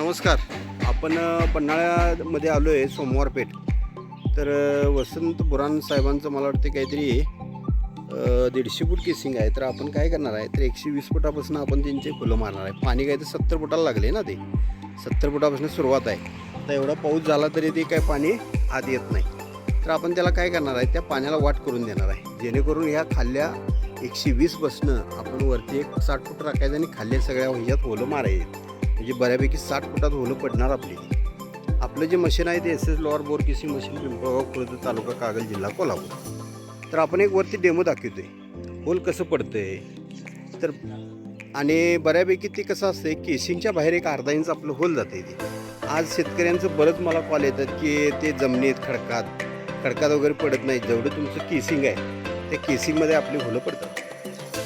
नमस्कार. आपण पन्हाळ्यामध्ये आलो आहे सोमवार पेठ तर वसंत बुरान साहेबांचं मला वाटते काहीतरी दीडशे फूट केसिंग आहे. तर आपण काय करणार आहे? तर एकशे वीस फुटापासून आपण त्यांचे फुलं मारणार आहे. पाणी काय तर सत्तर फुटाला लागले ना ते? सत्तर फुटापासून सुरुवात आहे. तर एवढा पाऊस झाला तरी ते काय पाणी आत येत नाही. तर आपण त्याला काय करणार आहे? त्या पाण्याला वाट करून देणार आहे. जेणेकरून ह्या खाल्ल्या एकशे वीस बसणं आपण वरती एक साठ फूट राखायचं आणि खाल्ल्या सगळ्या ह्याच्यात होलं मारायचे. म्हणजे बऱ्यापैकी साठ फुटात होलं पडणार आपली. आपलं जे मशीन आहे ते S S lower bore K C machine Pimpalgaon Khurd तालुका कागल जिल्हा कोल्हापूर. तर आपण एक वरती डेमो दाखवतोय. होल कसं पडतं आहे तर आणि बऱ्यापैकी ते कसं असतंय केसिंगच्या बाहेर एक अर्धा इंच आपलं होल जातं ते. आज शेतकऱ्यांचं बरंच मला कॉल येतात की ते जमिनीत खडकात खडकात वगैरे पडत नाही जेवढं तुमचं केसिंग आहे त्या केसिंगमध्ये आपली होलं पडतात.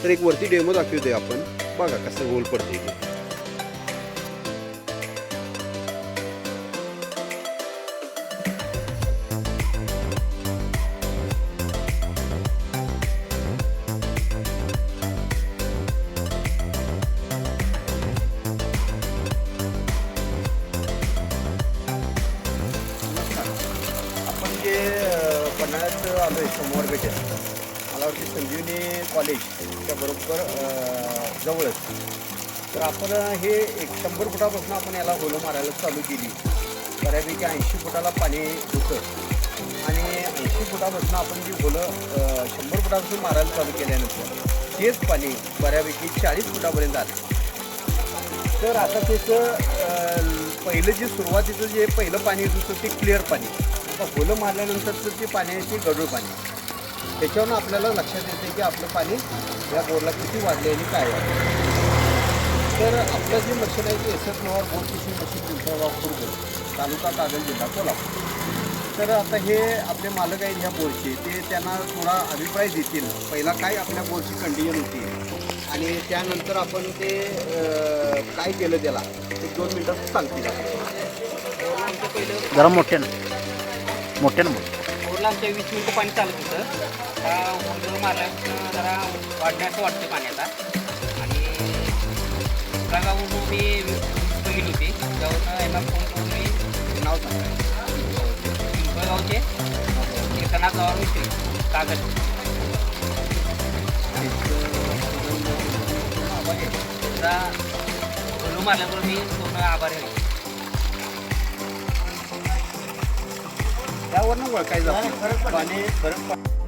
तर एक वरती डेमो दाखवतोय आपण. बघा कसं होल पडते पन्हाळ्यात आलो आहे सोमवार भेटेल मला वाटते संजीवनी कॉलेजच्या बरोबर जवळच. तर आपण हे एक शंभर फुटापासून आपण याला होलं मारायला चालू केली. बऱ्यापैकी ऐंशी फुटाला पाणी होतं. आणि ऐंशी फुटापासून आपण जी होलं शंभर फुटापासून मारायला चालू केल्यानंतर तेच पाणी बऱ्यापैकी चाळीस फुटापर्यंत आलं. तर आता त्याचं पहिलं जे सुरुवातीचं जे पहिलं पाणी होतं ते क्लिअर पाणी. होलं मारल्यानंतरचं ते पाण्याची गढूळ पाणी. त्याच्यावरून आपल्याला लक्षात येते की आपलं पाणी या बोरला किती वाढले आणि काय वाढले. तर आपलं जे मशीन आहे ते S S nor bore K C machine Pimpalgaon Khurd तालुका कागल जिल्हा कोल्हापूर. तर आता हे आपले मालक आहेत ह्या बोरचे ते त्यांना थोडा अभिप्राय देतील. पहिला काय आपल्या बोरची कंडिशन होती आणि त्यानंतर आपण ते काय केलं त्याला एक दोन मिनटात सांगतील. जरा आमचं ना. जरा मोठ्यानं मोठ्यानं बोल बोरला आमच्या वीस मिनिटं पाणी चालत होतं. आता होल्डर मारल्यापासून जरा वाढण्याचं वाटतं पाणी आणि गावावरून मी बघितली होती. त्यावरून यांना फोन करून मी नाव पिंपळगावचे गावावर मिस्त्री कागद. आता मारल्याबरोबर मी पूर्ण आभारी आहे. त्यावरनं ओळखायचं. पाणी फरक पड-